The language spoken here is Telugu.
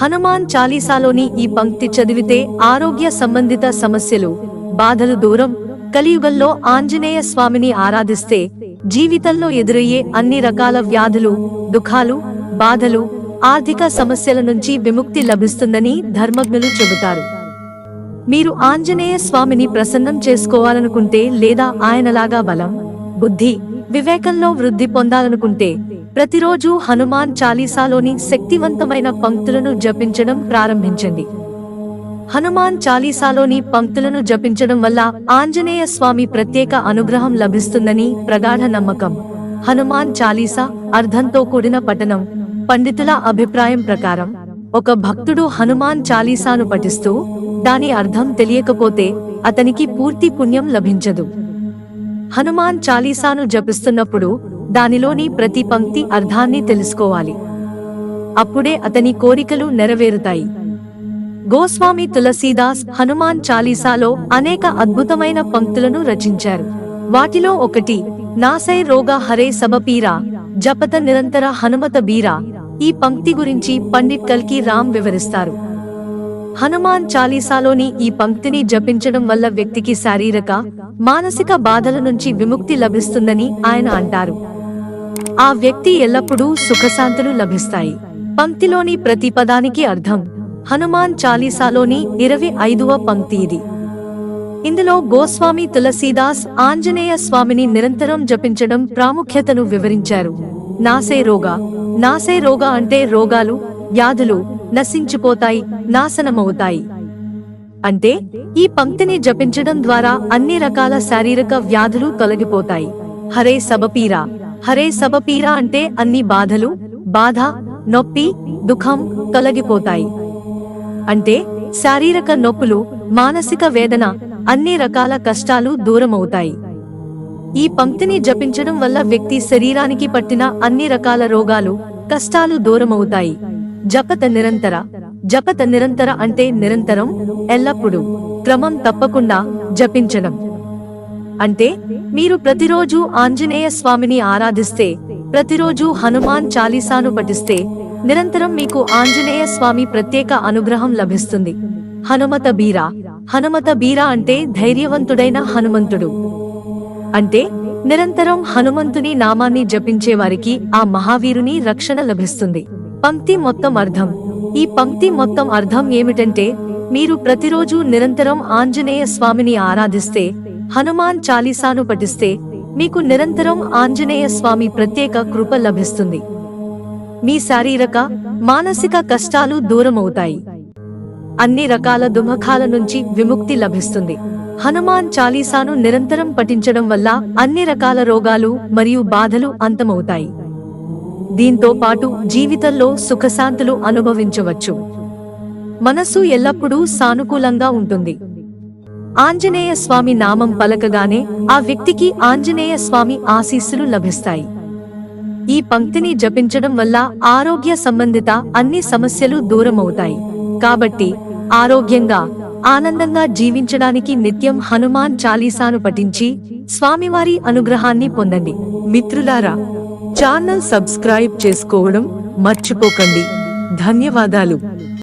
హనుమాన్ చాలీసాలోని ఈ పంక్తి చదివితే ఆరోగ్య సంబంధిత సమస్యలు బాధలు దూరం కలియుగంలో ఆంజనేయ స్వామిని ఆరాధిస్తే జీవితంలో ఎదురయ్యే అన్ని రకాల వ్యాధులు దుఃఖాలు బాధలు ఆర్థిక సమస్యల నుంచి విముక్తి లభిస్తుందని ధర్మజ్ఞులు చెబుతారు. మీరు ఆంజనేయ స్వామిని ప్రసన్నం చేసుకోవాలనుకుంటే లేదా ఆయనలాగా బలం బుద్ధి వివేకంలో వృద్ధి పొందాలనుకుంటే ప్రతిరోజు హనుమాన్ చాలీసాలోని శక్తివంతమైన పంక్తులను జపించడం ప్రారంభించండి హనుమాన్ చాలీసాలోని పంక్తులను జపించడం వల్ల ఆంజనేయ స్వామి ప్రత్యేక అనుగ్రహం లభిస్తుందని ప్రగాఢ నమ్మకం. హనుమాన్ చాలీసా అర్థంతో కూడిన పఠనం పండితుల అభిప్రాయం ప్రకారం ఒక భక్తుడు హనుమాన్ చాలీసాను పఠిస్తూ దాని అర్థం తెలియకపోతే అతనికి పూర్తి పుణ్యం లభించదు. హనుమాన్ చాలీసాను జపిస్తున్నప్పుడు దానిలోని ప్రతి పంక్తి అర్థాన్ని తెలుసుకోవాలి. అప్పుడే అతని కోరికలు నెరవేరుతాయి. గోస్వామి తులసీదాస్ హనుమాన్ చాలీసాలో అనేక అద్భుతమైన పంక్తులను రచించారు. వాటిలో ఒకటి నాసై రోగ హరే సబపీరా జపత నిరంతర హనుమత బీరా ఈ పంక్తి గురించి పండిట్ కల్కి రామ్ వివరిస్తారు. హనుమాన్ చాలీసాలోని ఈ పంక్తిని జపించడం వల్ల వ్యక్తికి శారీరక మానసిక బాధల నుంచి విముక్తి లభిస్తుందని ఆయన అంటారు. ఆ వ్యక్తి ఎల్లప్పుడూ సుఖశాంతులు లభిస్తాయి. పంక్తిలోని ప్రతి పదానికి అర్థం. హనుమాన్ చాలీసాలోని ఇరవై ఐదవ పంక్తి ఇది. ఇందులో గోస్వామి తులసీదాస్ ఆంజనేయ స్వామిని నిరంతరం జపించడం ప్రాముఖ్యతను వివరించారు. నాసే రోగ. నాసే రోగ అంటే రోగాలు వ్యాధులు నశించిపోతాయి నాశనమవుతాయి. అంటే ఈ పంక్తిని జపించడం ద్వారా అన్ని రకాల శారీరక వ్యాధులు తొలగిపోతాయి. హరే సబపీరా హరే సబపీరా అంటే అన్ని బాధలు బాధ నొప్పి దుఃఖం తొలగిపోతాయి అంటే శారీరక నొప్పులు మానసిక వేదన అన్ని రకాల కష్టాలు దూరమవుతాయి. ఈ పంక్తిని జపించడం వల్ల వ్యక్తి శరీరానికి పట్టిన అన్ని రకాల రోగాలు కష్టాలు దూరమవుతాయి. జపత నిరంతర జపత నిరంతర అంటే నిరంతరం ఎల్లప్పుడూ క్రమం తప్పకుండా జపించడం. అంటే మీరు ప్రతిరోజు ఆంజనేయ స్వామిని ఆరాధిస్తే ప్రతిరోజు హనుమాన్ చాలీసాను పఠిస్తే నిరంతరం మీకు ఆంజనేయ స్వామి ప్రత్యేక అనుగ్రహం లభిస్తుంది. హనుమత బీరా. హనుమత బీరా అంటే ధైర్యవంతుడైన హనుమంతుడు. అంటే నిరంతరం హనుమంతుని నామాన్ని జపించే వారికి ఆ మహావీరుని రక్షణ లభిస్తుంది. పంక్తి మొత్తం అర్థం. ఈ పంక్తి మొత్తం అర్థం ఏమిటంటే మీరు ప్రతిరోజు నిరంతరం ఆంజనేయ స్వామిని ఆరాధిస్తే హనుమాన్ చాలీసాను పఠిస్తే మీకు నిరంతరం ఆంజనేయ స్వామి ప్రత్యేక కృప లభిస్తుంది. మీ శారీరక మానసిక కష్టాలు దూరమవుతాయి. అన్ని రకాల దుమఖాల నుంచి విముక్తి లభిస్తుంది. హనుమాన్ చాలీసాను నిరంతరం పఠించడం వల్ల అన్ని రకాల రోగాలు మరియు బాధలు అంతమవుతాయి. దీంతో పాటు జీవితంలో సుఖశాంతులు అనుభవించవచ్చు. మనసు ఎల్లప్పుడూ సానుకూలంగా ఉంటుంది. ఆంజనేయ స్వామి నామం పలకగానే ఆ వ్యక్తికి ఆంజనేయ స్వామి ఆశీస్సులు లభిస్తాయి. ఈ పంక్తిని జపించడం వల్ల ఆరోగ్య సంబంధిత అన్ని సమస్యలు దూరమవుతాయి. కాబట్టి ఆరోగ్యంగా ఆనందంగా జీవించడానికి నిత్యం హనుమాన్ చాలీసాను పఠించి స్వామివారి అనుగ్రహాన్ని పొందండి. మిత్రులారా ఛానల్ సబ్స్క్రైబ్ చేసుకోవడం మర్చిపోకండి. ధన్యవాదాలు.